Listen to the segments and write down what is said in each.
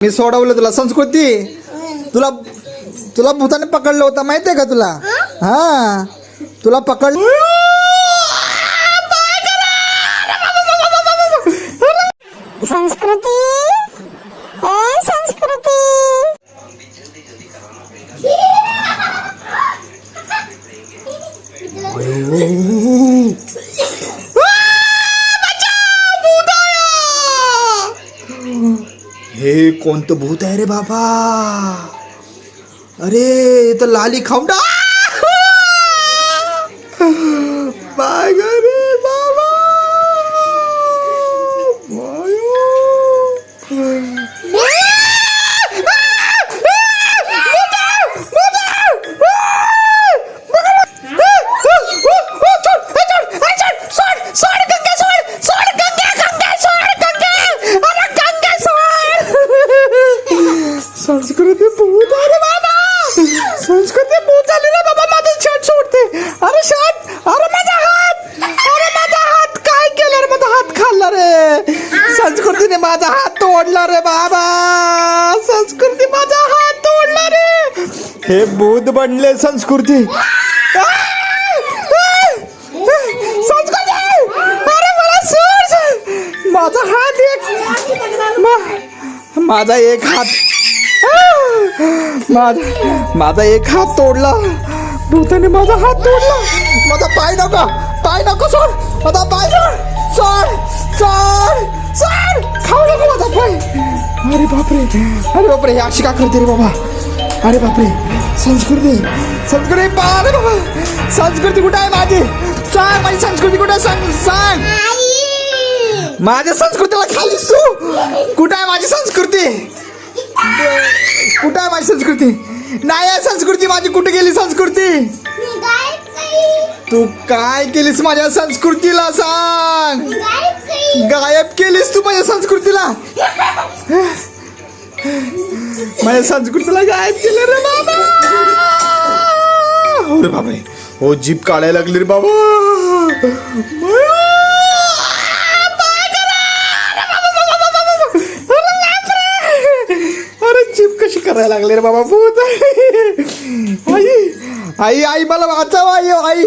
मी सोडवलं तुला. संस्कृती तुला तुला भूताने पकडलं होतं माहितीये का तुला? हा. तुला पकड संस्कृती! हे कोणतं भूत आहे रे बाबा? अरे तर लाली खाऊंडा बाय ग. अरे बाबा संस्कृती माझा हात तोडला रे. हे भूत बनले संस्कृती. संस्कृती अरे मला सोड. माझा हात एक मा- माझा एक हात माझा माझा एक हात तोडला. भूताने माझा हात तोडला. माझा पाय नका पाय नको सोड. माझा पाय सोड. सोड. अरे बापरे. अरे बापरे हे अशी का करते रे बाबा? अरे बापरे संस्कृती. संस्कृती पा रे बाबा. संस्कृती कुठे आहे माझी? सांग माझी संस्कृती कुठे? सांग सांग. माझ्या संस्कृतीला खालीस तू. कुठे आहे माझी संस्कृती? कुठं आहे माझी संस्कृती? नाही आहे संस्कृती माझी कुठे गेली संस्कृती? तू काय केलीस माझ्या संस्कृतीला सांग. गायब केलीस तू माझ्या संस्कृतीला? माझ्या संस्कृतीला गायब केलं रे बाबा! हो रे बाबा हो जीप काढायला लागली रे बाबा! अरे जीप कशी करायला लागले रे बाबा भूत! आई आई आई मला वाचाव आई आई!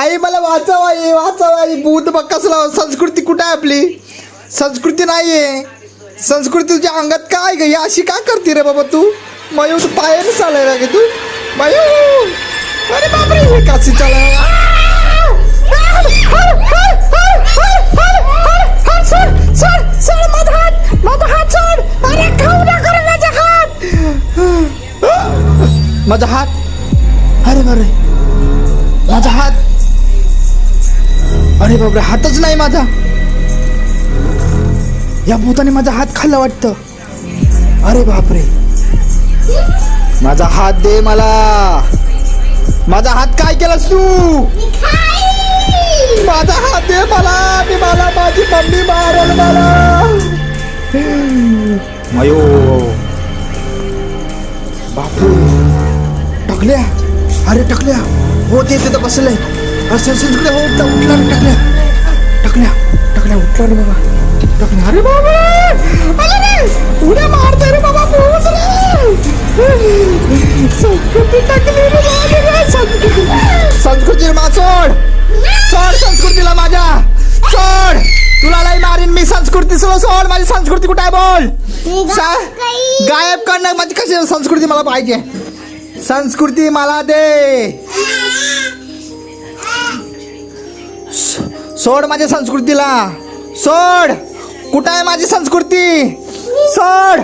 आई मला वाचाव आई वाचाव आई. भूत बघ कसला संस्कृती कुठं आहे आपली? संस्कृती नाहीये. संस्कृती तुझ्या अंगात काय ग? अशी का करते रे बाबा तू? मयू तू पायाने चालायला गे तू. मयू अरे बापरे हे काशी चालायला माझा हात अरे बापरे हातच नाही माझा. या भूताने माझा हात खाल्ला वाटतं. अरे बापरे. माझा हात दे मला. माझा हात काय केलास तू? माझा हात दे मला. मी मला माझी मम्मी मारल मला. मयो बापू. टकल्या. अरे टकल्या. हो ते तिथं बसलंय उठला उठला टकल्या टकल्या टकल्या उठला रे बाबा. टकल्या अरे बाबा! उड्या मारतोय रे बाबा संस्कृती टाकली संस्कृती. संस्कृती मा सोड! सोड संस्कृतीला माझ्या! सोड! तुला लई मारीन मी संस्कृती सोड सोड माझी संस्कृती कुठे आहे बोल? गायब करणं माझी कशी संस्कृती मला पाहिजे? संस्कृती मला दे! सोड माझ्या संस्कृतीला. सोड. कुठं आहे माझी संस्कृती? सोड.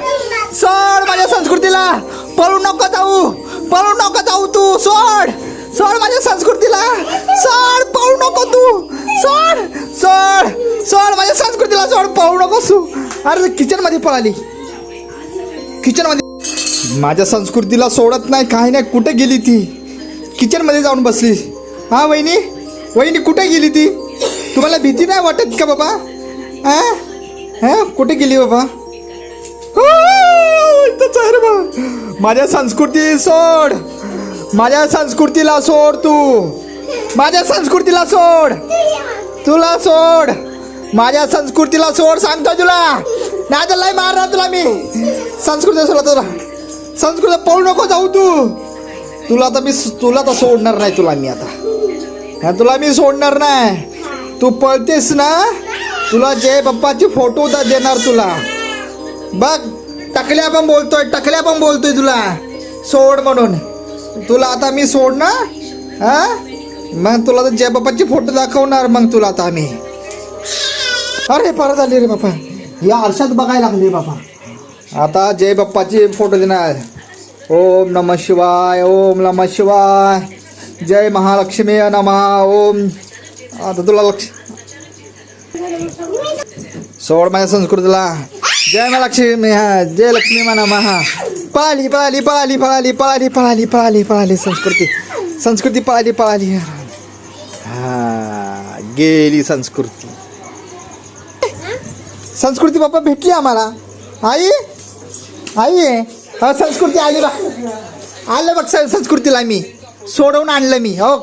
सोड माझ्या संस्कृतीला. पळू नको जाऊ. पळू नको जाऊ तू. सोड. सोड माझ्या संस्कृतीला. सोड. पळू नको तू. सोड. सोड. सोड माझ्या संस्कृतीला. सोड. पळू नको तू. अरे किचनमध्ये पळाली. किचनमध्ये माझ्या संस्कृतीला सोडत नाही काही नाही. कुठे गेली ती? किचनमध्ये जाऊन बसली. हा वहिनी? वहिनी कुठे गेली ती? तुम्हाला भीती नाही वाटत का बाबा? हा हा? कुठे गेली बाबा? हो, इथंच आहे बा. माझ्या संस्कृती सोड. माझ्या संस्कृतीला सोड तू. माझ्या संस्कृतीला सोड. तुला सोड. माझ्या संस्कृतीला सोड सांगतो तुला. नाही तर लय मारणार तुला मी. संस्कृती सोडा तुला. संस्कृत पळू नको जाऊ तू. तुला तर मी तुला तर सोडणार नाही तुला मी आता. हा, तुला मी सोडणार नाही. तू पळतेस ना तुला जय बाप्पाचे फोटो तर देणार तुला. बघ टकल्या पण बोलतोय टकल्या पण बोलतोय तुला. सोड म्हणून. तुला आता मी सोड ना हा? मग तुला तर जय बाप्पाचे फोटो दाखवणार मग तुला आता आम्ही अरे परत आली रे बाप्पा. या आरशात बघायला लागली बापा आता जय बाप्पाचे फोटो देणार. ओम नम शिवाय ओम नम शिवाय. जय महालक्ष्मी नमः ओम। आता तुला लक्ष सोड माझ्या संस्कृतीला. जय महालक्ष्मी हा जय लक्ष्मी म्हणा महा पळाली पळाली पळाली पळाली पळाली पळाली पळाली पळाली संस्कृती. संस्कृती पळाली पळाली. हा गेली संस्कृती. संस्कृती बाप्पा भेटली आम्हाला. आई? आई? हा संस्कृती आली बा आलं बघ स- संस्कृतीला मी. सोडवून आणलं मी हो.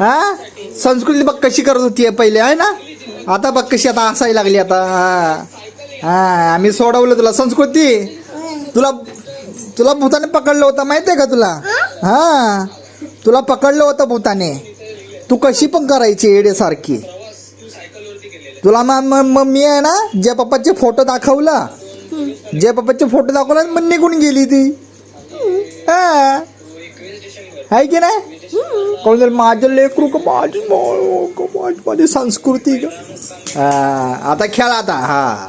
हा? संस्कृती बघ कशी करत होती पहिले आहे ना? आता बघ कशी आता असायला लागली आता. हा. हा आम्ही सोडवलं तुला. संस्कृती तुला तुला भूताने पकडलं होतं माहिती आहे का तुला? हा? तुला पकडलं होतं भूताने. तू कशी पण करायची येडेसारखी तुला मग मी आहे ना जय पप्पाचे फोटो दाखवला जय पप्पाचे फोटो दाखवला मग निघून गेली ती. हा. आहे की नाही? कोण जर माझं लेकरू का माझी मा- माझी संस्कृती का। हा, आता खेळ आता हा।